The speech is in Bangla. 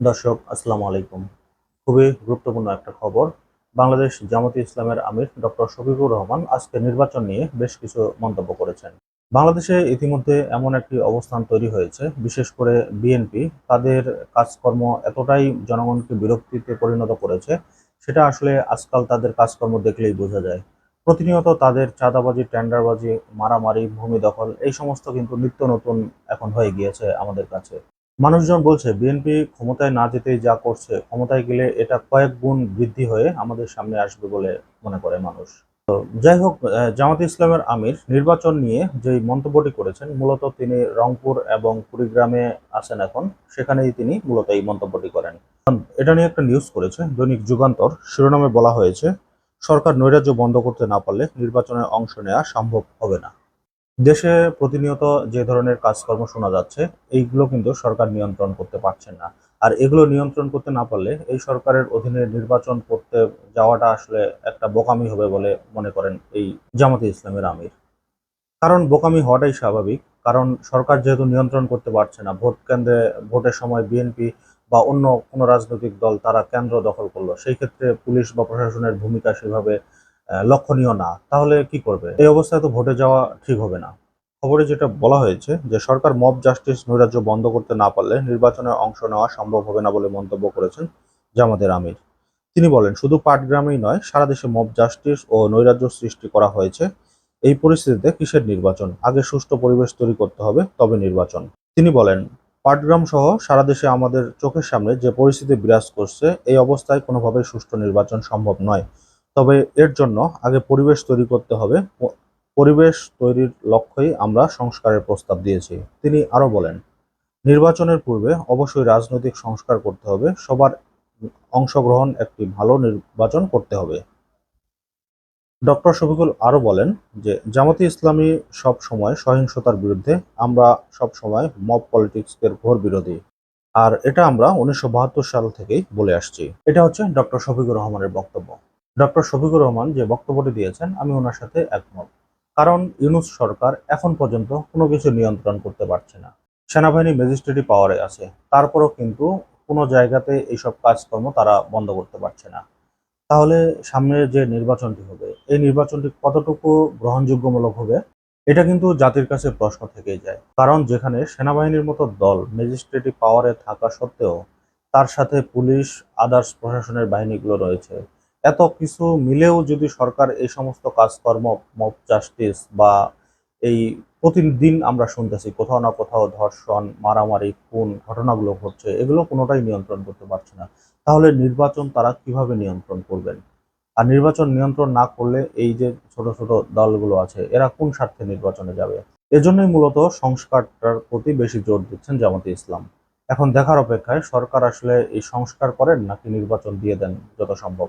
দর্শক, আসসালামু আলাইকুম। খুবই গুরুত্বপূর্ণ একটা খবর। বাংলাদেশ জামাতি ইসলামের আমির ডক্টর শফিকুর রহমান আজকে নির্বাচন নিয়ে বেশ কিছু মন্তব্য করেছেন। বাংলাদেশে ইতিমধ্যে এমন একটি অবস্থান তৈরি হয়েছে, বিশেষ করে বিএনপি। তাদের কাজকর্ম এতটাই জনগণকে বিরক্তিতে পরিণত করেছে, সেটা আসলে আজকাল তাদের কাজকর্ম দেখলেই বোঝা যায়। প্রতিনিয়ত তাদের চাঁদাবাজি, টেন্ডারবাজি, মারামারি, ভূমি দখল, এই সমস্ত কিন্তু নিত্য নতুন এখন হয়ে গিয়েছে আমাদের কাছে। মানুষজন বলছে, বিএনপি ক্ষমতায় না যেতেই যা করছে, ক্ষমতায় গেলে এটা কয়েক গুণ বৃদ্ধি হয়ে আমাদের সামনে আসবে বলে মনে করে মানুষ। তো যাই হোক জামাত ইসলামের আমির নির্বাচন নিয়ে যে মন্তব্যটি করেছেন, মূলত তিনি রংপুর এবং কুড়িগ্রামে আছেন এখন, সেখানেই তিনি মূলত এই মন্তব্যটি করেন। এটা নিয়ে একটা নিউজ করেছে, দৈনিক যুগান্তর, শিরোনামে বলা হয়েছে, সরকার নৈরাজ্য বন্ধ করতে না পারলে নির্বাচনে অংশ নেওয়া সম্ভব হবে না। দেশে প্রতিনিয়ত যে ধরনের কাজকর্ম শোনা যাচ্ছে, এইগুলো কিন্তু সরকার নিয়ন্ত্রণ করতে পারছেন না। আর এগুলো নিয়ন্ত্রণ করতে না পারলে এই সরকারের অধীনে নির্বাচন করতে যাওয়াটা আসলে একটা বোকামি হবে বলে মনে করেন এই জামাতে ইসলামের আমির। কারণ বোকামি হওয়াটাই স্বাভাবিক, কারণ সরকার যেহেতু নিয়ন্ত্রণ করতে পারছে না, ভোট কেন্দ্রে, ভোটের সময় বিএনপি বা অন্য কোনো রাজনৈতিক দল তারা কেন্দ্র দখল করল, সেই ক্ষেত্রে পুলিশ বা প্রশাসনের ভূমিকা সেভাবে লক্ষণীয় না, তাহলে কি করবে? এই অবস্থায় তো ভোটে যাওয়া ঠিক হবে না। খবরে যেটা বলা হয়েছে যে, সরকার মব জাস্টিস নৈরাজ্য বন্ধ করতে না পারলে নির্বাচনে অংশ নেওয়া সম্ভব হবে না বলে মন্তব্য করেছেন জামাতের আমির। তিনি বলেন, শুধু পাটগ্রামেই নয়, সারা দেশে মব জাস্টিস ও নৈরাজ্য সৃষ্টি করা হয়েছে। এই পরিস্থিতিতে কিসের নির্বাচন? আগে সুষ্ঠু পরিবেশ তৈরি করতে হবে, তবে নির্বাচন। তিনি বলেন, পাটগ্রাম সহ সারা দেশে আমাদের চোখের সামনে যে পরিস্থিতি বিরাজ করছে, এই অবস্থায় কোনোভাবেই সুষ্ঠু নির্বাচন সম্ভব নয়। তবে এর জন্য আগে পরিবেশ তৈরি করতে হবে। পরিবেশ তৈরির লক্ষ্যেই আমরা সংস্কারের প্রস্তাব দিয়েছি। তিনি আরও বলেন, নির্বাচনের পূর্বে অবশ্যই রাজনৈতিক সংস্কার করতে হবে। সবার অংশগ্রহণ একটি ভালো নির্বাচন করতে হবে। ডক্টর শফিকুল আরও বলেন যে, জামাতে ইসলামী সব সময় সহিংসতার বিরুদ্ধে, আমরা সব সময় মব পলিটিক্সের ঘোর বিরোধী। আর এটা আমরা উনিশশো বাহাত্তর সাল থেকেই বলে আসছি। এটা হচ্ছে ডক্টর শফিকুর রহমানের বক্তব্য। ডক্টর শফিকুর রহমান যে বক্তব্যটি দিয়েছেন, আমি ওনার সাথে একমত। কারণ ইউনুস সরকার এখন পর্যন্ত কোনো কিছু নিয়ন্ত্রণ করতে পারছে না। সেনাবাহিনী ম্যাজিস্ট্রেটি পাওয়ারে আছে। তারপরও কিন্তু কোনো জায়গাতে এইসব কাজকর্ম তারা বন্ধ করতে পারছে না। তাহলে সামনে যে নির্বাচনটি হবে, এই নির্বাচনটি কতটুকু গ্রহণযোগ্যমূলক হবে, এটা কিন্তু জাতির কাছে প্রশ্ন থেকেই যায়। কারণ যেখানে সেনাবাহিনীর মতো দল ম্যাজিস্ট্রেটি পাওয়ারে থাকা সত্ত্বেও, তার সাথে পুলিশ আদার্স প্রশাসনের বাহিনীগুলো রয়েছে। এত কিছু মিলেও যদি সরকার এই সমস্ত কাজকর্ম মব জাস্টিস বা এই প্রতিদিন আমরা শুনতেছি, কোথাও না কোথাও ধর্ষণ, মারামারি, খুন ঘটনাগুলো ঘটছে, এগুলো কোনোটাই নিয়ন্ত্রণ করতে পারছে না। তাহলে নির্বাচন তারা কীভাবে নিয়ন্ত্রণ করবেন? আর নির্বাচন নিয়ন্ত্রণ না করলে এই যে ছোট ছোট দলগুলো আছে, এরা কোন স্বার্থে নির্বাচনে যাবে? এজন্যই মূলত সংস্কারটার প্রতি বেশি জোর দিচ্ছেন জামাতে ইসলাম। এখন দেখার অপেক্ষায় সরকার আসলে এই সংস্কার করেন নাকি নির্বাচন দিয়ে দেন যত সম্ভব?